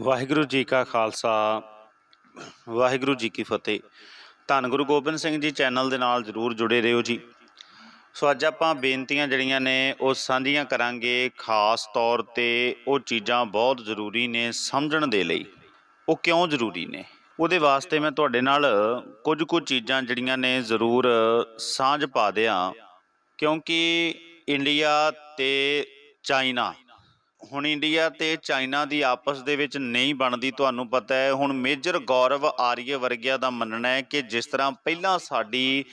ਵਾਹਿਗੁਰੂ ਜੀ ਕਾ ਖਾਲਸਾ, ਵਾਹਿਗੁਰੂ ਜੀ ਕੀ ਫਤਿਹ। ਧੰਨ ਗੁਰੂ ਗੋਬਿੰਦ ਸਿੰਘ ਜੀ ਚੈਨਲ ਦੇ ਨਾਲ ਜਰੂਰ ਜੁੜੇ ਰਹੋ ਜੀ। ਸੋ ਅੱਜ ਆਪਾਂ ਬੇਨਤੀਆਂ ਜਿਹੜੀਆਂ ਨੇ, ਉਹ ਸਾਂਝੀਆਂ ਕਰਾਂਗੇ ਖਾਸ ਤੌਰ ਤੇ ਉਹ ਚੀਜ਼ਾਂ ਬਹੁਤ ਜ਼ਰੂਰੀ ਨੇ ਸਮਝਣ ਦੇ ਲਈ। ਉਹ ਕਿਉਂ ਜ਼ਰੂਰੀ ਨੇ? ਉਹਦੇ ਵਾਸਤੇ ਮੈਂ ਤੁਹਾਡੇ ਨਾਲ ਕੁਝ ਕੁ ਚੀਜ਼ਾਂ ਜਿਹੜੀਆਂ ਨੇ ਜ਼ਰੂਰ ਸਾਂਝ ਪਾ ਦਿਆਂ। ਕਿਉਂਕਿ ਇੰਡੀਆ ਤੇ ਚਾਈਨਾ ਹੁਣ ਇੰਡੀਆ ਤੇ ਚਾਈਨਾ ਦੀ ਆਪਸ ਦੇ ਵਿੱਚ ਨਹੀਂ ਬਣਦੀ ਤੁਹਾਨੂੰ ਪਤਾ ਹੈ। ਹੁਣ ਮੇਜਰ ਗੌਰਵ ਆਰੀਏ ਵਰਗਿਆ ਦਾ ਮੰਨਣਾ ਹੈ ਕਿ ਜਿਸ ਤਰ੍ਹਾਂ ਪਹਿਲਾਂ ਸਾਡੀ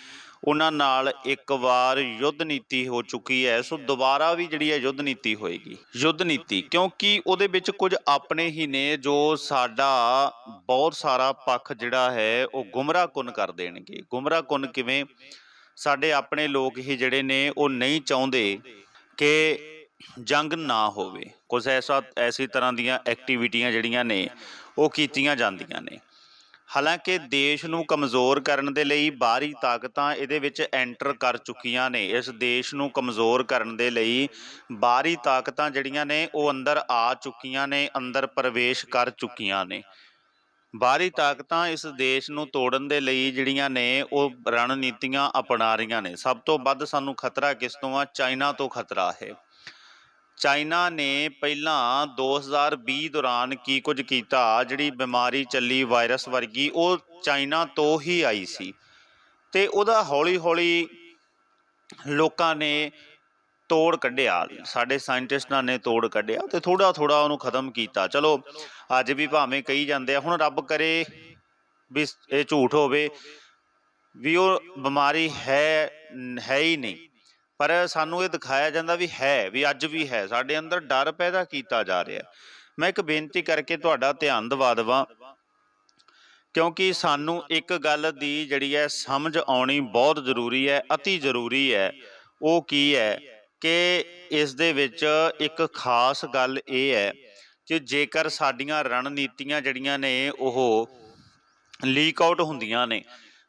ਉਹਨਾਂ ਨਾਲ ਇੱਕ ਵਾਰ ਯੁੱਧ ਨੀਤੀ ਹੋ ਚੁੱਕੀ ਹੈ, ਸੋ ਦੁਬਾਰਾ ਵੀ ਜਿਹੜੀ ਹੈ ਯੁੱਧ ਨੀਤੀ ਹੋਏਗੀ। ਯੁੱਧ ਨੀਤੀ, ਕਿਉਂਕਿ ਉਹਦੇ ਵਿੱਚ ਕੁਝ ਆਪਣੇ ਹੀ ਨੇ ਜੋ ਸਾਡਾ ਬਹੁਤ ਸਾਰਾ ਪੱਖ ਜਿਹੜਾ ਹੈ, ਉਹ ਗੁੰਮਰਾਹਕੁੰਨ ਕਰ ਦੇਣਗੇ। ਗੁੰਮਰਾਹਕੁਨ ਕਿਵੇਂ? ਸਾਡੇ ਆਪਣੇ ਲੋਕ ਹੀ ਜਿਹੜੇ ਨੇ, ਉਹ ਨਹੀਂ ਚਾਹੁੰਦੇ ਕਿ ਜੰਗ ਨਾ ਹੋਵੇ। ਕੁਝ ਐਸਾ, ਐਸੀ ਤਰ੍ਹਾਂ ਦੀਆਂ ਐਕਟੀਵਿਟੀਆਂ ਜਿਹੜੀਆਂ ਨੇ, ਉਹ ਕੀਤੀਆਂ ਜਾਂਦੀਆਂ ਨੇ। ਹਾਲਾਂਕਿ ਦੇਸ਼ ਨੂੰ ਕਮਜ਼ੋਰ ਕਰਨ ਦੇ ਲਈ ਬਾਹਰੀ ਤਾਕਤਾਂ ਇਹਦੇ ਵਿੱਚ ਐਂਟਰ ਕਰ ਚੁੱਕੀਆਂ ਨੇ। ਇਸ ਦੇਸ਼ ਨੂੰ ਕਮਜ਼ੋਰ ਕਰਨ ਦੇ ਲਈ ਬਾਹਰੀ ਤਾਕਤਾਂ ਜਿਹੜੀਆਂ ਨੇ, ਉਹ ਅੰਦਰ ਆ ਚੁੱਕੀਆਂ ਨੇ, ਅੰਦਰ ਪ੍ਰਵੇਸ਼ ਕਰ ਚੁੱਕੀਆਂ ਨੇ। ਬਾਹਰੀ ਤਾਕਤਾਂ ਇਸ ਦੇਸ਼ ਨੂੰ ਤੋੜਨ ਦੇ ਲਈ ਜਿਹੜੀਆਂ ਨੇ, ਉਹ ਰਣਨੀਤੀਆਂ ਅਪਣਾ ਰਹੀਆਂ ਨੇ। ਸਭ ਤੋਂ ਵੱਧ ਸਾਨੂੰ ਖਤਰਾ ਕਿਸ ਤੋਂ ਆ? ਚਾਈਨਾ ਤੋਂ ਖਤਰਾ ਹੈ। ਚਾਈਨਾ ਨੇ ਪਹਿਲਾਂ 2020 ਦੌਰਾਨ ਕੀ ਕੁਝ ਕੀਤਾ? ਜਿਹੜੀ ਬਿਮਾਰੀ ਚੱਲੀ ਵਾਇਰਸ ਵਰਗੀ, ਉਹ ਚਾਈਨਾ ਤੋਂ ਹੀ ਆਈ ਸੀ। ਤੇ ਉਹਦਾ ਹੌਲੀ-ਹੌਲੀ ਲੋਕਾਂ ਨੇ ਤੋੜ ਕੱਢਿਆ। ਸਾਡੇ ਸਾਇੰਟਿਸਟਾਂ ਨੇ ਤੋੜ ਕੱਢਿਆ ਤੇ ਥੋੜਾ ਥੋੜਾ ਉਹਨੂੰ ਖਤਮ ਕੀਤਾ। ਚਲੋ, ਅੱਜ ਵੀ ਭਾਵੇਂ ਕਹੀ ਜਾਂਦੇ ਆ, ਹੁਣ ਰੱਬ ਕਰੇ ਵੀ ਇਹ ਝੂਠ ਹੋਵੇ, ਵੀ ਉਹ ਬਿਮਾਰੀ ਹੈ ਹੈ ਹੀ ਨਹੀਂ। ਪਰ ਸਾਨੂੰ ਇਹ ਦਿਖਾਇਆ ਜਾਂਦਾ ਵੀ ਹੈ, ਵੀ ਅੱਜ ਵੀ ਹੈ। ਸਾਡੇ ਅੰਦਰ ਡਰ ਪੈਦਾ ਕੀਤਾ ਜਾ ਰਿਹਾ। ਮੈਂ ਇੱਕ ਬੇਨਤੀ ਕਰਕੇ ਤੁਹਾਡਾ ਧਿਆਨ ਦਿਵਾ ਦੇਵਾਂ, ਕਿਉਂਕਿ ਸਾਨੂੰ ਇੱਕ ਗੱਲ ਦੀ ਜਿਹੜੀ ਹੈ ਸਮਝ ਆਉਣੀ ਬਹੁਤ ਜ਼ਰੂਰੀ ਹੈ অতি ਜ਼ਰੂਰੀ ਹੈ। ਉਹ ਕੀ ਹੈ ਕਿ ਇਸ ਦੇ ਵਿੱਚ ਇੱਕ ਖਾਸ ਗੱਲ ਇਹ ਹੈ ਕਿ ਜੇਕਰ ਸਾਡੀਆਂ ਰਣਨੀਤੀਆਂ ਜਿਹੜੀਆਂ ਨੇ, ਉਹ ਲੀਕ ਆਊਟ ਹੁੰਦੀਆਂ ਨੇ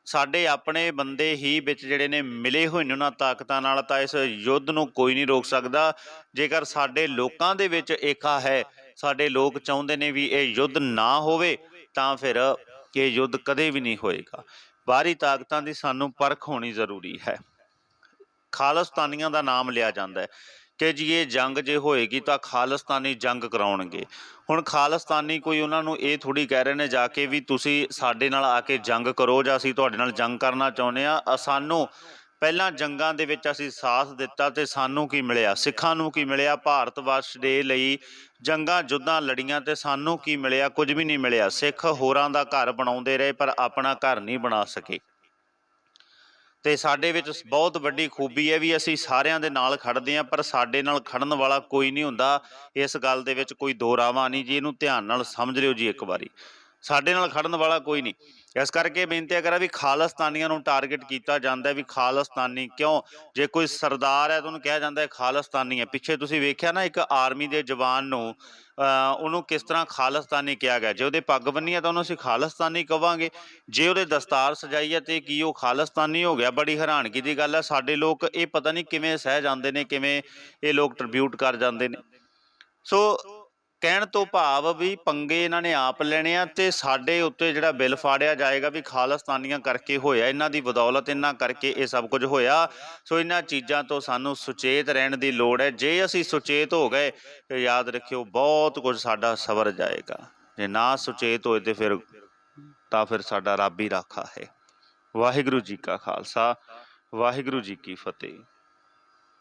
ਸਾਡੇ ਆਪਣੇ ਬੰਦੇ ਹੀ ਵਿੱਚ ਜਿਹੜੇ ਨੇ ਮਿਲੇ ਹੋਏ ਨੇ ਉਹਨਾਂ ਤਾਕਤਾਂ ਨਾਲ, ਤਾਂ ਇਸ ਯੁੱਧ ਨੂੰ ਕੋਈ ਨਹੀਂ ਰੋਕ ਸਕਦਾ। ਜੇਕਰ ਸਾਡੇ ਲੋਕਾਂ ਦੇ ਵਿੱਚ ਏਕਾ ਹੈ, ਸਾਡੇ ਲੋਕ ਚਾਹੁੰਦੇ ਨੇ ਵੀ ਇਹ ਯੁੱਧ ਨਾ ਹੋਵੇ, ਤਾਂ ਫਿਰ ਇਹ ਯੁੱਧ ਕਦੇ ਵੀ ਨਹੀਂ ਹੋਏਗਾ। ਬਾਹਰੀ ਤਾਕਤਾਂ ਦੀ ਸਾਨੂੰ ਪਰਖ ਹੋਣੀ ਜ਼ਰੂਰੀ ਹੈ। ਖਾਲਸਤਾਨੀਆਂ ਦਾ ਨਾਮ ਲਿਆ ਜਾਂਦਾ ਹੈ। ਕਿ ਜੀ ਇਹ ਜੰਗ ਜੇ ਹੋਏਗੀ ਤਾਂ ਖਾਲਸਤਾਨੀ ਜੰਗ ਕਰਾਉਣਗੇ। ਹੁਣ ਖਾਲਸਤਾਨੀ ਕੋਈ ਉਹਨਾਂ ਨੂੰ ਇਹ ਥੋੜੀ ਕਹਿ ਰਹੇ ਨੇ ਜਾ ਕੇ ਵੀ ਤੁਸੀਂ ਸਾਡੇ ਨਾਲ ਆ ਕੇ ਜੰਗ ਕਰੋ ਜਾਂ ਅਸੀਂ ਤੁਹਾਡੇ ਨਾਲ ਜੰਗ ਕਰਨਾ ਚਾਹੁੰਦੇ ਆ ਸਾਨੂੰ ਪਹਿਲਾਂ ਜੰਗਾਂ ਦੇ ਵਿੱਚ ਅਸੀਂ ਸਾਥ ਦਿੱਤਾ ਤੇ ਸਾਨੂੰ ਕੀ ਮਿਲਿਆ? ਸਿੱਖਾਂ ਨੂੰ ਕੀ ਮਿਲਿਆ? ਭਾਰਤ ਵਰਸ਼ ਦੇ ਲਈ ਜੰਗਾਂ ਜੁੱਧਾਂ ਲੜੀਆਂ ਤੇ ਸਾਨੂੰ ਕੀ ਮਿਲਿਆ? ਕੁਝ ਵੀ ਨਹੀਂ ਮਿਲਿਆ। ਸਿੱਖ ਹੋਰਾਂ ਦਾ ਘਰ ਬਣਾਉਂਦੇ ਰਹੇ ਪਰ ਆਪਣਾ ਘਰ ਨਹੀਂ ਬਣਾ ਸਕੇ। ਤੇ ਸਾਡੇ ਵਿੱਚ ਬਹੁਤ ਵੱਡੀ ਖੂਬੀ ਹੈ ਵੀ ਅਸੀਂ ਸਾਰਿਆਂ ਦੇ ਨਾਲ ਖੜਦੇ ਆਂ ਪਰ ਸਾਡੇ ਨਾਲ ਖੜਨ ਵਾਲਾ ਕੋਈ ਨਹੀਂ ਹੁੰਦਾ। ਇਸ ਗੱਲ ਦੇ ਵਿੱਚ ਕੋਈ ਦੋਰਾਵਾ ਨਹੀਂ ਜੀ, ਇਹਨੂੰ ਧਿਆਨ ਨਾਲ ਸਮਝ ਲਿਓ ਜੀ ਇੱਕ ਵਾਰੀ। ਸਾਡੇ ਨਾਲ ਖੜਨ ਵਾਲਾ ਕੋਈ ਨਹੀਂ। ਇਸ ਕਰਕੇ ਬੇਨਤੀ ਕਰਾਂ ਵੀ ਖਾਲਸਤਾਨੀਆਂ ਨੂੰ ਟਾਰਗੇਟ ਕੀਤਾ ਜਾਂਦਾ ਵੀ ਖਾਲਸਤਾਨੀ ਕਿਉਂ? ਜੇ ਕੋਈ ਸਰਦਾਰ ਹੈ ਤਾਂ ਉਹਨੂੰ ਕਿਹਾ ਜਾਂਦਾ ਹੈ ਖਾਲਸਤਾਨੀ ਹੈ। ਪਿੱਛੇ ਤੁਸੀਂ ਵੇਖਿਆ ਨਾ ਇੱਕ ਆਰਮੀ ਦੇ ਜਵਾਨ ਨੂੰ ਉਹਨੂੰ ਕਿਸ ਤਰ੍ਹਾਂ ਖਾਲਸਤਾਨੀ ਕਿਹਾ ਗਿਆ? ਜੇ ਉਹਦੇ ਪੱਗ ਬੰਨੀ ਹੈ ਤਾਂ ਉਹਨੂੰ ਅਸੀਂ ਖਾਲਸਤਾਨੀ ਕਵਾਂਗੇ। ਜੇ ਉਹਦੇ ਦਸਤਾਰ ਸਜਾਈ ਹੈ ਤੇ ਕੀ ਉਹ ਖਾਲਸਤਾਨੀ ਹੋ ਗਿਆ? ਬੜੀ ਹੈਰਾਨਗੀ ਦੀ ਗੱਲ ਹੈ। ਸਾਡੇ ਲੋਕ ਇਹ ਪਤਾ ਨਹੀਂ ਕਿਵੇਂ ਸਹਿ ਜਾਂਦੇ ਨੇ, ਕਿਵੇਂ ਇਹ ਲੋਕ ਟ੍ਰਿਬਿਊਟ ਕਰ ਜਾਂਦੇ ਨੇ। ਸੋ ਕਹਿਣ ਤੋਂ ਭਾਵ ਵੀ ਪੰਗੇ ਇਹਨਾਂ ਨੇ ਆਪ ਲੈਣੇ ਆ ਤੇ ਸਾਡੇ ਉੱਤੇ ਜਿਹੜਾ ਬਿੱਲ ਫਾੜਿਆ ਜਾਏਗਾ ਵੀ ਖਾਲਸਤਾਨੀਆਂ ਕਰਕੇ ਹੋਇਆ, ਇਹਨਾਂ ਦੀ ਬਦੌਲਤ ਇਹਨਾਂ ਕਰਕੇ ਇਹ ਸਭ ਕੁਝ ਹੋਇਆ। ਸੋ ਇਹਨਾਂ ਚੀਜ਼ਾਂ ਤੋਂ ਸਾਨੂੰ ਸੁਚੇਤ ਰਹਿਣ ਦੀ ਲੋੜ ਹੈ। ਜੇ ਅਸੀਂ ਸੁਚੇਤ ਹੋ ਗਏ ਤੇ ਯਾਦ ਰੱਖਿਓ ਬਹੁਤ ਕੁਝ ਸਾਡਾ ਸਵਰ ਜਾਏਗਾ। ਜੇ ਨਾ ਸੁਚੇਤ ਹੋਏ ਤੇ ਫਿਰ ਤਾਂ ਫਿਰ ਸਾਡਾ ਰੱਬ ਹੀ ਰਾਖਾ ਹੈ। ਵਾਹਿਗੁਰੂ ਜੀ ਕਾ ਖਾਲਸਾ, ਵਾਹਿਗੁਰੂ ਜੀ ਕੀ ਫਤਿਹ।